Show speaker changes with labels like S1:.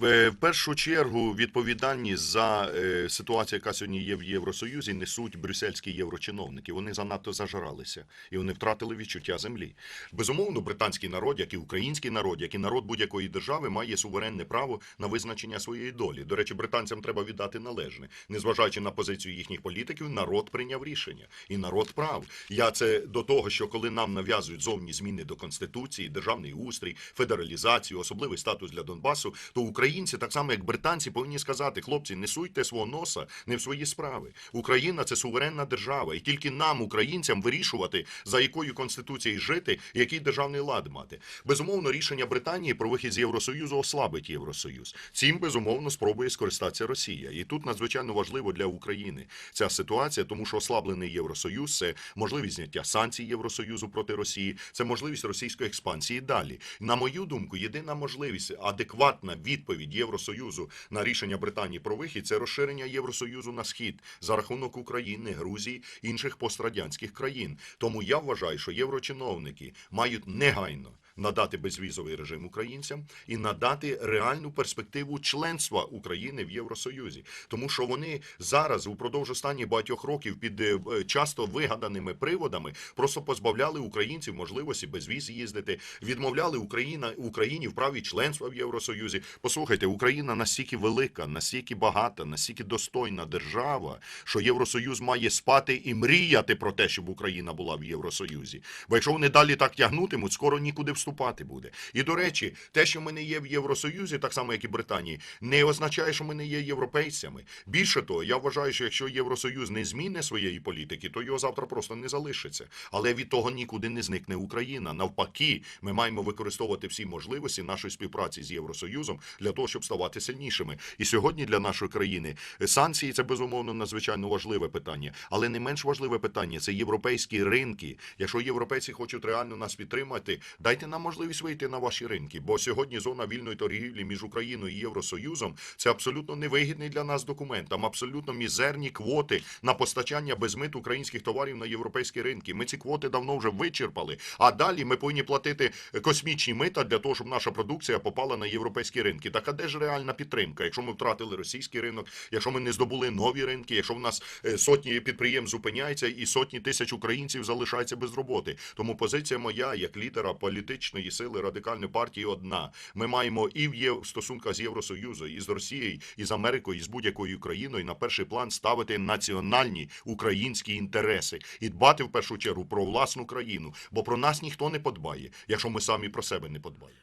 S1: В першу чергу відповідальність за е, ситуацію, яка сьогодні є в Євросоюзі, несуть брюссельські єврочиновники. Вони занадто зажралися і вони втратили відчуття землі. Безумовно, британський народ, як і український народ, як і народ будь-якої держави, має суверенне право на визначення своєї долі. До речі, британцям треба віддати належне, незважаючи на позицію їхніх політиків, народ прийняв рішення, і народ прав. Я це до того, що коли нам нав'язують зовні зміни до конституції, державний устрій, федералізацію, особливий статус для Донбасу, то українці, так само як британці, повинні сказати: хлопці, не суйте свого носа не в свої справи. Україна це суверенна держава, і тільки нам, українцям, вирішувати за якою конституцією жити, який державний лад мати. Безумовно, рішення Британії про вихід з Євросоюзу ослабить Євросоюз. Цим безумовно спробує скористатися Росія. І тут надзвичайно важливо для України ця ситуація, тому що ослаблений Євросоюз це можливість зняття санкцій Євросоюзу проти Росії, це можливість російської експансії далі. На мою думку, єдина можливість адекватна відповідь Євросоюзу на рішення Британії про вихід це розширення Євросоюзу на схід за рахунок України, Грузії інших пострадянських країн. Тому я вважаю, що єврочиновники мають негайно надати безвізовий режим українцям і надати реальну перспективу членства України в Євросоюзі, тому що вони зараз упродовж останніх багатьох років під е, часто вигаданими приводами просто позбавляли українців можливості безвіз їздити, відмовляли Україна Україні в праві членства в Євросоюзі. Послухайте, Україна настільки велика, настільки багата, настільки достойна держава, що Євросоюз має спати і мріяти про те, щоб Україна була в Євросоюзі. Бо якщо вони далі так тягнутимуть, скоро нікуди вступати буде. І до речі, те, що ми не є в Євросоюзі, так само як і Британії, не означає, що ми не є європейцями. Більше того, я вважаю, що якщо Євросоюз не зміни своєї політики, то його завтра просто не залишиться. Але від того нікуди не зникне Україна. Навпаки, ми маємо використовувати всі можливості нашої співпраці з Євросоюзом для того, щоб ставати сильнішими. І сьогодні для нашої країни санкції це безумовно надзвичайно важливе питання, але не менш важливе питання це європейські ринки. Якщо європейці хочуть реально нас підтримати, дайте нам можливість вийти на ваші ринки. Бо сьогодні зона вільної торгівлі між Україною і Євросоюзом це абсолютно невигідний для нас документ. Там абсолютно мізерні квоти на постачання без мит українських товарів на європейські ринки. Ми ці квоти давно вже вичерпали. А далі ми повинні платити космічні мита для того, щоб наша продукція попала на європейські ринки. Так а де ж реальна підтримка? Якщо ми втратили російський ринок, якщо ми не здобули нові ринки, якщо в нас е, сотні підприємств зупиняються і сотні тисяч українців залишаються без роботи. Тому позиція моя як лідера політичної сили радикальної партії одна. Ми маємо і в є стосунках з Євросоюзом, і з Росією, і з Америкою, і з будь-якою країною на перший план ставити національні українські інтереси і дбати в першу чергу про власну країну, бо про нас ніхто не подбає, якщо ми самі про себе не подбаємо.